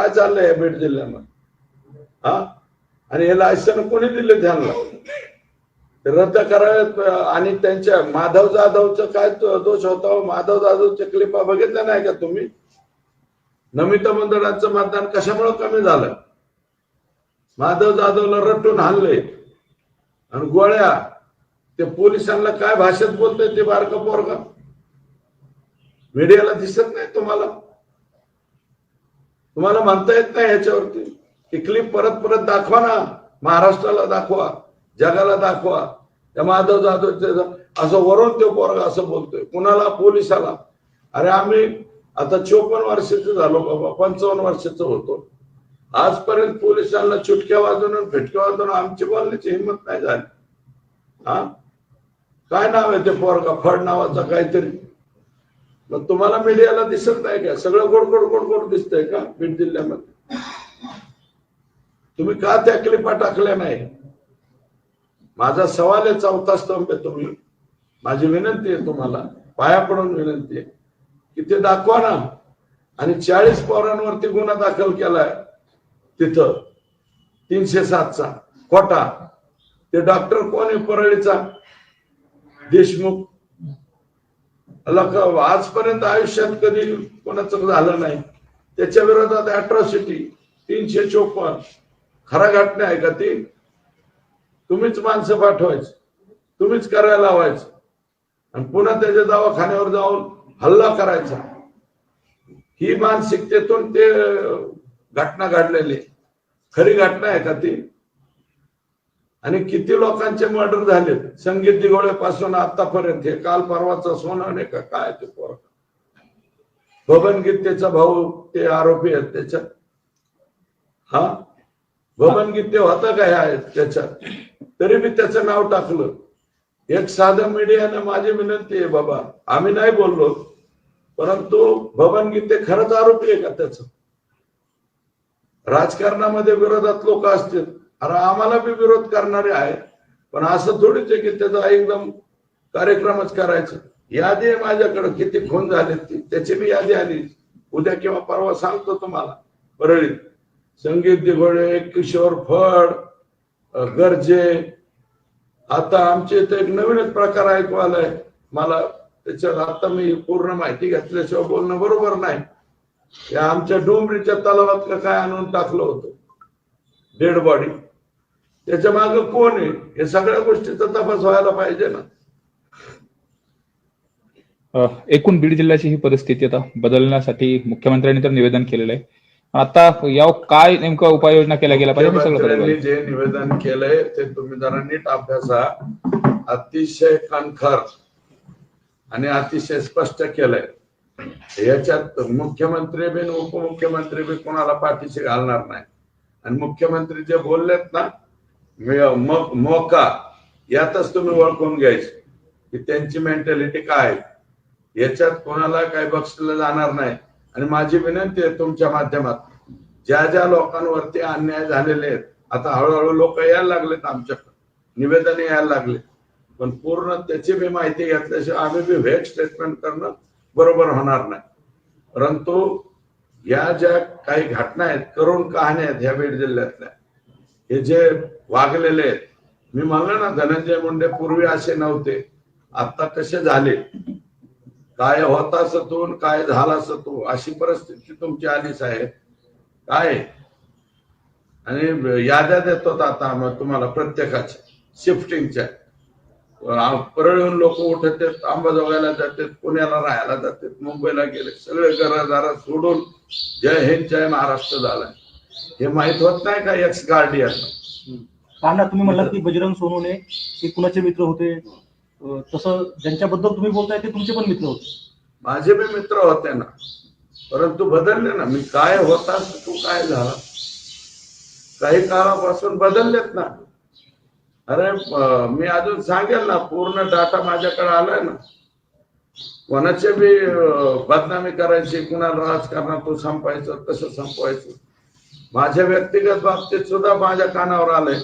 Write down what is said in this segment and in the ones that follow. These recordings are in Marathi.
काय चाललंय या बीड जिल्ह्यामध्ये हा? आणि हे लायसन कोणी दिले त्यांना? रद्द करावेत आणि त्यांच्या माधव जाधवचं काय दोष होता? माधव जाधवच्या क्लिपा बघितल्या नाही का तुम्ही? नमिता मंडळाचं मतदान कशामुळे कमी झालं? माधव जाधवला रट्टून हाणले. आणि गोळ्या ते पोलिसांना काय भाषेत बोलतोय ते बारका पोरगा? मीडियाला दिसत नाही तुम्हाला? तुम्हाला म्हणता येत नाही ह्याच्यावरती ही क्लिप परत परत दाखवा ना. महाराष्ट्राला दाखवा. जगाला दाखवा. त्या माधव जाधव असं वरून तो पोरगा असं बोलतोय. कुणाला? पोलिसाला. अरे आम्ही आता चोपन्न वर्षाचे झालो बाबा. पंचावन्न वर्षाचं होतो. आजपर्यंत पोलिसांना चुटक्या वाजवून फिटक्या वाजवणं वाजवून आमची बोलण्याची हिंमत नाही झाली. हा? काय नाव आहे ते पोरगा? फड नावाचा काहीतरी. मग तुम्हाला मीडियाला दिसत नाही का? सगळं गोड गोड गोड गोड दिसतंय का बीड जिल्ह्यामध्ये? तुम्ही का त्या क्लिपा टाकल्या नाही? माझा सवाल आहे चौथा स्तंभ आहे तुम्ही. माझी विनंती आहे तुम्हाला पाया पडून विनंती आहे. की ते दाखवा ना. आणि चाळीस पोरांवरती गुन्हा दाखल केलाय तिथं. तीनशे सातचा. कोटा. ते डॉक्टर कोण आहे परळीचा? देशमुख. आजपर्यंत आयुष्यात कधी कोणाचं झालं नाही. त्याच्या विरोधात अॅट्रॉसिटी तीनशे चोपन्न. खरा घटना आहे का ती? तुम्हीच माणसं पाठवायची. तुम्हीच करायला लावायचं. आणि पुन्हा त्याच्या दवाखान्यावर जाऊन हल्ला करायचा. ही मानसिकतेतून ते घटना घडलेली खरी घटना आहे का ती? आणि किती लोकांचे मर्डर झाले संगीत दिगोळे पासून आतापर्यंत हे काल परवाचा नाही का? काय ते पोर? बबन गीतेचा भाऊ ते आरोपी आहेत त्याच्यात. हा? बबन गीते होता काय आहेत त्याच्यात? तरी मी त्याचं नाव टाकलं. एक साधं मीडियानं माझी विनंती आहे बाबा. आम्ही नाही बोललो परंतु बबन गीते खरंच आरोपी आहे का त्याच? राजकारणामध्ये विरोधात लोक असतील. अरे आम्हाला बी विरोध करणारे आहेत. पण असं थोडीच आहे की त्याचा एकदम कार्यक्रमच करायचा. यादी आहे माझ्याकडे. किती खून झाले ती त्याची मी यादी आली. उद्या किंवा परवा सांगतो तुम्हाला. परळीत संगीत दिघोळे किशोर फड गरजे. आता आमच्या इथे एक नवीनच प्रकार ऐकू आलाय मला त्याच्यात आता मी पूर्ण माहिती घेतल्याशिवाय बोलणं बरोबर नाही. या आमच्या डोंबरीच्या तलावात काय आणून टाकलं होतं? Dead body. त्याच्यामागे कोण आहे? हे सगळ्या गोष्टीचा तपास व्हायला पाहिजे ना. एकूण बीड जिल्ह्याची ही परिस्थिती आता बदलण्यासाठी मुख्यमंत्र्यांनी तर निवेदन केलेलं आहे. आता यावर काय नेमकं उपाययोजना केल्या गेल्या पाहिजे जे निवेदन केलंय ते तुम्ही जरा नीट अभ्यासा. अतिशय कणखर आणि अतिशय स्पष्ट केलंय. याच्यात मुख्यमंत्री बी आणि उपमुख्यमंत्री बी कोणाला पाठीशी घालणार नाही. आणि मुख्यमंत्री जे बोललेत ना मोका यातच तुम्ही ओळखून घ्यायचे. की त्यांची मेंटॅलिटी काय? आहे. याच्यात कोणाला काही बक्षलं जाणार नाही. आणि माझी विनंती आहे तुमच्या माध्यमात ज्या ज्या लोकांवरती अन्याय झालेले आहेत आता हळूहळू लोक यायला लागलेत आमच्याकडे. निवेदन यायला लागले पण पूर्ण त्याची बी माहिती घेतल्याशिवाय आम्ही बी व्हेट स्टेटमेंट करणं बरोबर होणार नाही. परंतु या ज्या काही घटना आहेत करुण कहाण्या आहेत ह्या बीड जिल्ह्यातल्या हे जे वागलेले आहेत मी म्हणलं ना धनंजय मुंडे पूर्वी असे नव्हते. आता कसे झाले. काय होता सतून काय झाला सतू अशी परिस्थिती तुमची आली साहेब. काय? आणि याद्या देतो आता मग तुम्हाला प्रत्येकाच्या शिफ्टिंगच्या परळून लोक उठत आहेत अंबाजोगायला जातात पुण्याला राहायला जातात मुंबईला गेले सगळे घरादारा सोडून जय हिंद जय महाराष्ट्र झालाय. हे माहीत होत नाही का एक्स गार्डियन काना तुम्ही म्हणलात की बजरंग सोनवणे हे कुणाचे मित्र होते? तसं ज्यांच्याबद्दल तुम्ही बोलताय ते तुमचे पण मित्र होते. माझे बी मित्र होते ना. परंतु बदलले ना. मी काय होता तू काय झाला? काही काळापासून बदललेत ना. अरे मी अजून सांगेल ना पूर्ण डाटा माझ्याकडे आलाय ना. कोणाचे बी बदनामी करायची कुणाला राजकारणातून संपायचं कसं संपवायचं. माझ्या व्यक्तिगत बाबतीत सुद्धा माझ्या कानावर आलंय.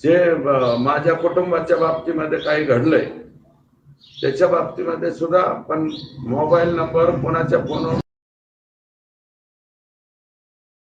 जे माझ्या कुटुंबाच्या बाबतीमध्ये काही घडलंय त्याच्या बाबतीमध्ये सुद्धा पण मोबाईल नंबर कोणाच्या फोनवर